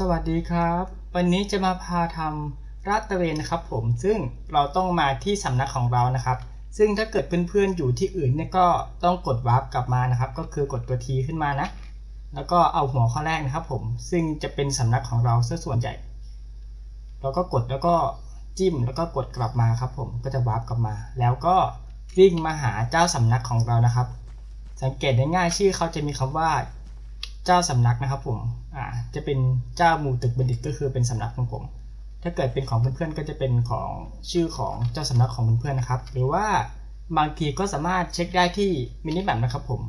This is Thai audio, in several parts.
สวัสดีครับ วันนี้จะมาพาทำราดตะเวนนะครับผมซึ่งเราต้องมาที่สำนักของเรานะครับ ซึ่งถ้าเกิดเพื่อนๆอยู่ที่อื่นเนี่ยก็ต้องกดวาร์ปกลับมานะครับ ก็คือกดตัวทีขึ้นมานะ แล้วก็เอาหัวข้อแรกนะครับ ผมซึ่งจะเป็นสำนักของเราซะส่วนใหญ่เราก็กดแล้วก็จิ้มแล้วก็กดกลับมาครับ ผมก็จะวาร์ปกลับมา แล้วก็วิ่งมาหาเจ้าสำนักของเรานะครับ สังเกตได้ง่ายชื่อเขาจะมีคำว่า เจ้าสำนักนะครับผมอ่าจะเป็นเจ้าหมู่ตึกบัณฑิตก็คือเป็นสำนักของผม ถ้าเกิดเป็นของเพื่อนๆก็จะเป็นของชื่อของเจ้าสำนักของเพื่อนๆนะครับ หรือว่าบางทีก็สามารถเช็คได้ที่มินิแมปนะครับผม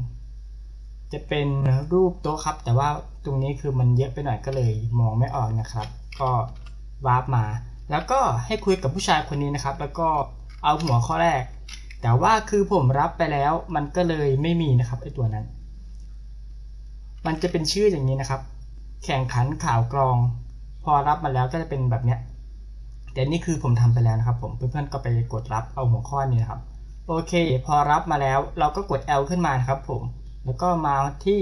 จะเป็นรูปโต๊ะครับ แต่ว่าตรงนี้คือมันเยอะไปหน่อยก็เลยมองไม่ออกนะครับ ก็วาร์ปมา แล้วก็ให้คุยกับผู้ชายคนนี้นะครับ แล้วก็เอาหัวข้อแรก แต่ว่าคือผมรับไปแล้วมันก็เลยไม่มีนะครับไอตัวนั้น มันจะเป็นชื่ออย่างนี้นะครับ แข่งขันข่าวกรอง พอรับมาแล้วก็จะเป็นแบบเนี้ยแต่นี่คือผมทำไปแล้วนะครับ ผมเพื่อนๆก็ไปกดรับเอาหัวข้อนี้นะครับ โอเค พอรับมาแล้วเราก็กด L ขึ้นมานะครับ ผม แล้วก็มาที่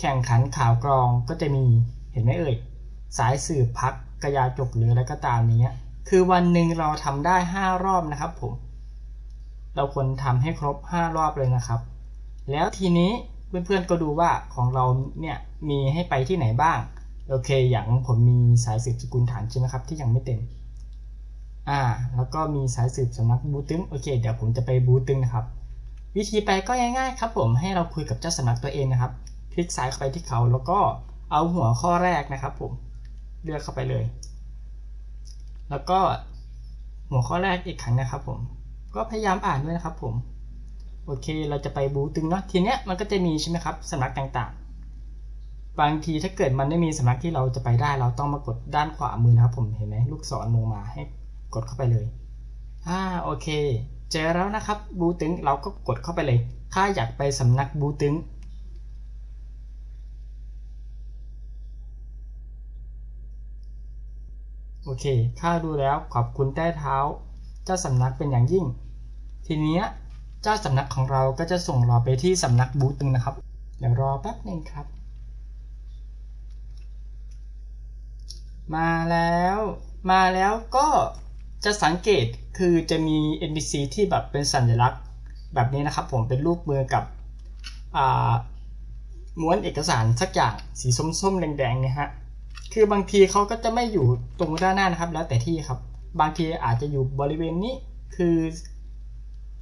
แข่งขันข่าวกรองก็จะมีเห็นไหมเอ่ยสายสืบพักกระยาจกหรืออะไรก็ตามนี้คือวันหนึ่งเราทำได้ 5 รอบนะครับผม เราควรทำให้ครบ 5 รอบเลยนะครับ แล้วทีนี้ เพื่อนๆก็ดูว่าของเราเนี่ยมีให้ไปที่ไหนบ้าง โอเค อย่างผมมีสายสืบสกุลฐานใช่ไหมครับที่ยังไม่เต็ม อ่า แล้วก็มีสายสืบสำนักบูตึงโอเค เดี๋ยวผมจะไปบูตึงนะครับ วิธีไปก็ง่ายๆครับผมให้เราคุยกับเจ้าสำนักตัวเองนะครับ คลิกซ้ายเข้าไปที่เขาแล้วก็เอาหัวข้อแรกนะครับผมเลือกเข้าไปเลย แล้วก็หัวข้อแรกอีกครั้งนะครับผม ก็พยายามอ่านด้วยนะครับผม โอเค เราจะไปบูตึงเนาะทีเนี้ยมันก็จะมีใช่ไหมครับสำนักต่างๆ บางทีถ้าเกิดมันไม่มีสำนักที่เราจะไปได้เราต้องมากดด้านขวามือนะครับผมเห็นไหมลูกศรลงมาให้กดเข้าไปเลยอ่าโอเค เจอแล้วนะครับบูตึงเราก็กดเข้าไปเลย ถ้าอยากไปสำนักบูตึงโอเค ข้าดูแล้วขอบคุณใต้เท้า เจ้าสำนักเป็นอย่างยิ่ง ทีเนี้ย เจ้าสำนักของเราก็จะส่งเราไปที่สำนักบูตึงนะครับ เดี๋ยวรอแป๊บหนึงครับ มาแล้วมาแล้วก็จะสังเกตคือจะมี NPC ที่แบบเป็นสัญลักษณ์แบบนี้นะครับ ผมเป็นรูปมือกับม้วนเอกสารสักอย่างสีส้มๆแดงๆเนี่ยฮะคือบางทีเขาก็จะไม่อยู่ตรงด้านหน้านะครับ แล้วแต่ที่ครับ บางทีอาจจะอยู่บริเวณนี้ คือ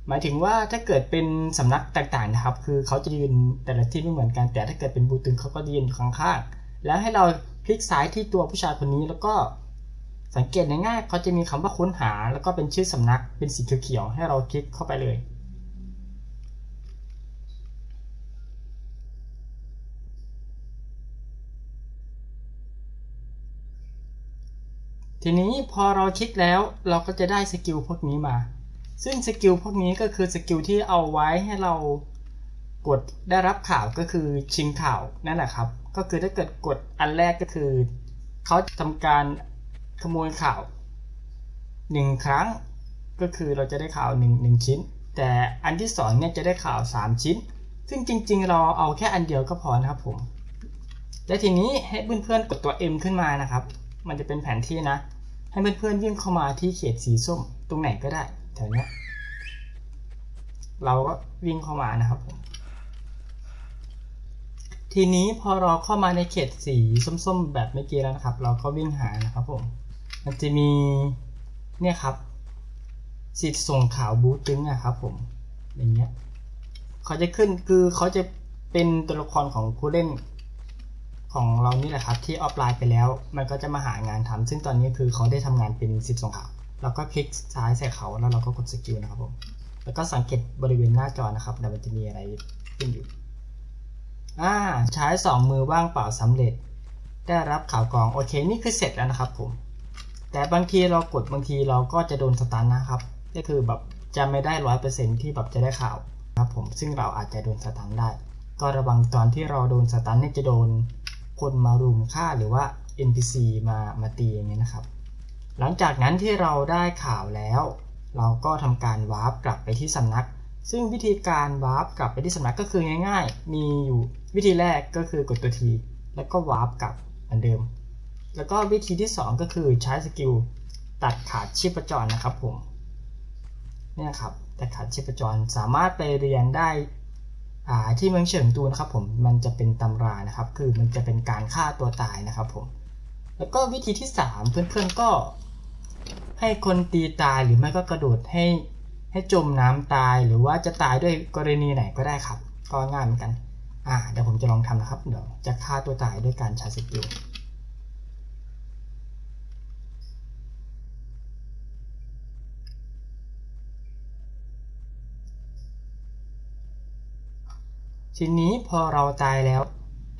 หมายถึงว่าถ้าเกิดเป็นสำนักต่างๆนะครับ คือเขาจะยืนแต่ละที่ไม่เหมือนกัน แต่ถ้าเกิดเป็นบูตึงเขาก็ยืนข้างๆแล้วให้เราคลิกซ้ายที่ตัวผู้ชายคนนี้แล้วก็สังเกตง่ายๆเขาจะมีคำว่าค้นหา แล้วก็เป็นชื่อสำนักเป็นสีเขียวๆให้เราคลิกเข้าไปเลย ทีนี้พอเราคลิกแล้วเราก็จะได้สกิลพวกนี้มา ซึ่งสกิลพวกนี้ก็คือสกิลที่เอาไว้ให้เรากดได้รับข่าวก็คือชิงข่าวนั่นแหละครับ ก็คือถ้าเกิดกดอันแรกก็คือเขาทำการขโมยข่าวหนึ่งครั้งก็คือเราจะได้ข่าวหนึ่งหนึ่งชิ้น แต่อันที่สองเนี่ยจะได้ข่าว3ชิ้น ซึ่งจริง ๆ เราเอาแค่อันเดียวก็พอนะครับผมและทีนี้ให้เพื่อนๆกดตัว M ขึ้นมานะครับ มันจะเป็นแผนที่นะ ให้เพื่อนๆวิ่งเข้ามาที่เขตสีส้มตรงไหนก็ได้ แถวเนี้ยเราก็วิ่งเข้ามานะครับ ทีนี้พอเราเข้ามาในเขตสีส้มๆ แบบเมื่อกี้แล้วนะครับ เราก็วิ่งหานะครับผม มันจะมีเนี่ยครับสิทธิ์ส่งข่าวบูตึงนะครับผม อย่างเงี้ยเขาจะขึ้นคือเขาจะเป็นตัวละครของผู้เล่นของเรานี่แหละครับที่ออฟไลน์ไปแล้ว มันก็จะมาหางานทำซึ่งตอนนี้คือเขาได้ทำงานเป็นสิทธิ์ส่งข่าว เราก็คลิกซ้ายใส่เขาแล้วเราก็กดสกิลนะครับผมแล้วก็สังเกตบริเวณหน้าจอนะครับเดี๋ยวมันจะมีอะไรขึ้นอยู่อ่าใช้สองมือว่างเปล่าสำเร็จ ได้รับข่าวกรองโอเคนี่คือเสร็จแล้วนะครับผมแต่บางทีเรากดบางทีเราก็จะโดนสตันนะครับ ก็คือแบบจะไม่ได้ร้อยเปอร์เซ็นที่แบบจะได้ข่าวครับผมซึ่งเราอาจจะโดนสตันได้ ก็ระวังตอนที่เราโดนสตันเนี่ยจะโดนคนมารุมฆ่าหรือว่า NPC มามาตีอย่างนี้นะครับ หลังจากนั้นที่เราได้ข่าวแล้ว เราก็ทำการวาร์ปกลับไปที่สำนัก ซึ่งวิธีการวาร์ปกลับไปที่สำนักก็คือง่าย ๆ มีอยู่วิธีแรกก็คือกดตัวทีแล้วก็วาร์ปกลับเหมือนเดิม แล้วก็วิธีที่ 2 ก็คือใช้สกิลตัดขาดชีพจรนะครับผมเนี่ยครับตัดขาดชีพจรสามารถไปเรียนได้ที่เมืองเฉิงตูนะครับผมมันจะเป็นตำรานะครับ คือมันจะเป็นการฆ่าตัวตายนะครับผมแล้วก็วิธีที่ 3 เพื่อนๆก็ ให้คนตีตายหรือไม่ก็กระโดดให้ให้จมน้ำตายหรือว่าจะตายด้วยกรณีไหนก็ได้ครับ ก็ง่ายเหมือนกัน อ่าเดี๋ยวผมจะลองทำนะครับ เดี๋ยวจะฆ่าตัวตายด้วยการใช้สกิลทีนี้พอเราตายแล้ว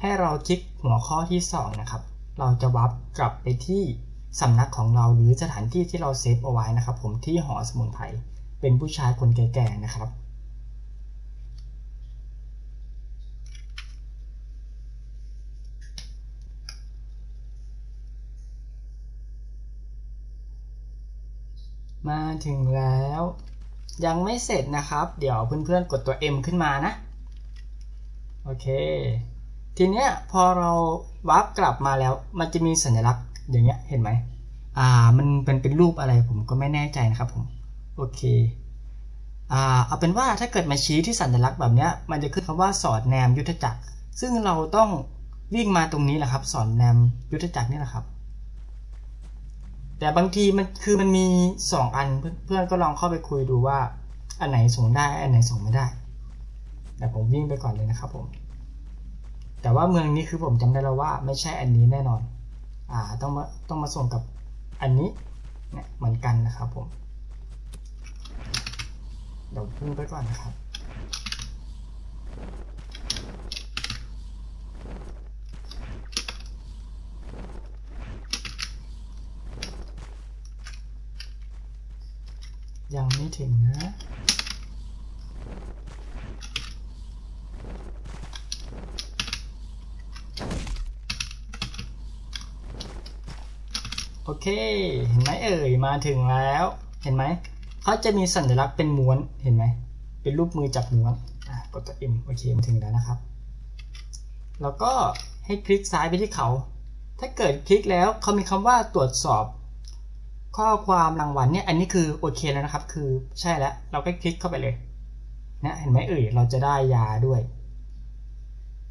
ให้เราคลิกหัวข้อที่ 2 นะครับ เราจะวับกลับไปที่ สำนักของเราหรือสถานที่ที่เราเซฟเอาไว้นะครับ ผมที่หอสมุนไพรเป็นผู้ชายคนแก่ๆนะครับ มาถึงแล้ว ยังไม่เสร็จนะครับ เดี๋ยวเพื่อนๆกดตัว M ขึ้นมานะ โอเค ทีเนี้ยพอเราวาร์ปกลับมาแล้ว มันจะมีสัญลักษณ์ อย่างเงี้ยเห็นไหมอ่ามันเป็นเป็นรูปอะไรผมก็ไม่แน่ใจนะครับผมโอเคอ่าเอาเป็นว่าถ้าเกิดมาชี้ที่สัญลักษณ์แบบเนี้ยมันจะขึ้นคำว่าสอดแนมยุทธจักร ซึ่งเราต้องวิ่งมาตรงนี้แหละครับ สอดแนมยุทธจักรนี่แหละครับ แต่บางทีมันคือมันมี 2 อันเพื่อนๆก็ลองเข้าไปคุยดูว่าอันไหนส่งได้อันไหนส่งไม่ได้แต่ผมวิ่งไปก่อนเลยนะครับผมแต่ว่าเมืองนี้คือผมจำได้แล้วว่าไม่ใช่อันนี้แน่นอน ต้องมาต้องมาส่งกับอันนี้เนี่ยเหมือนกันนะครับผมเดี๋ยววิ่งไปก่อนนะครับ ยังไม่ถึงนะ โอเค เห็นไหมเอ่ย มาถึงแล้ว เห็นไหม เขาจะมีสัญลักษณ์เป็นม้วน เห็นไหม เป็นรูปมือจับม้วนอะกดตัว M โอเคมาถึงแล้วนะครับ แล้วก็ให้คลิกซ้ายไปที่เขา ถ้าเกิดคลิกแล้วเขามีคำว่าตรวจสอบ ข้อความรางวัลเนี่ย อันนี้คือโอเคแล้วนะครับ คือใช่แล้ว เราก็คลิกเข้าไปเลยนะเห็นไหมเอ่ย เราจะได้ยาด้วย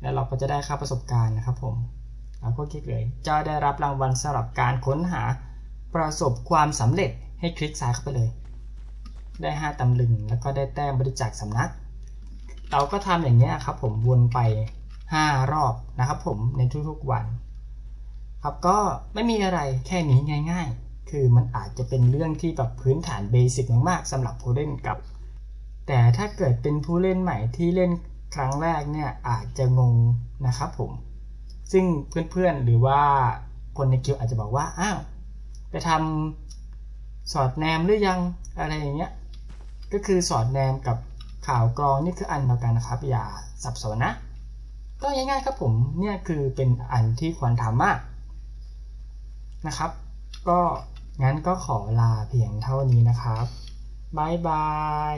แล้วเราก็จะได้ค่าประสบการณ์นะครับผม เราก็คลิกเลยจะได้รับรางวัลสำหรับการค้นหาประสบความสำเร็จให้คลิกซ้ายเข้าไปเลย ได้ 5ตำลึง แล้วก็ได้แต้มบริจาคสำนัก เราก็ทำอย่างนี้ครับผมวนไป 5 รอบนะครับผมในทุกๆวัน ครับก็ไม่มีอะไรแค่นี้ง่าย ๆ คือมันอาจจะเป็นเรื่องที่แบบพื้นฐานเบสิกมากๆสำหรับผู้เล่นกับ แต่ถ้าเกิดเป็นผู้เล่นใหม่ที่เล่นครั้งแรกเนี่ยอาจจะงงนะครับผม ซึ่งเพื่อนๆหรือว่าคนในกิลด์อาจจะบอกว่า อ้าว ไปทำสอดแนมหรือยังอะไรอย่างเงี้ย ก็คือสอดแนมกับข่าวกรองนี่คืออันเดียวกันนะครับ อย่าสับสนนะ ก็ง่ายๆครับผม เนี่ยคือเป็นอันที่ควรทำมากนะครับ ก็งั้นก็ขอลาเพียงเท่านี้นะครับบายบาย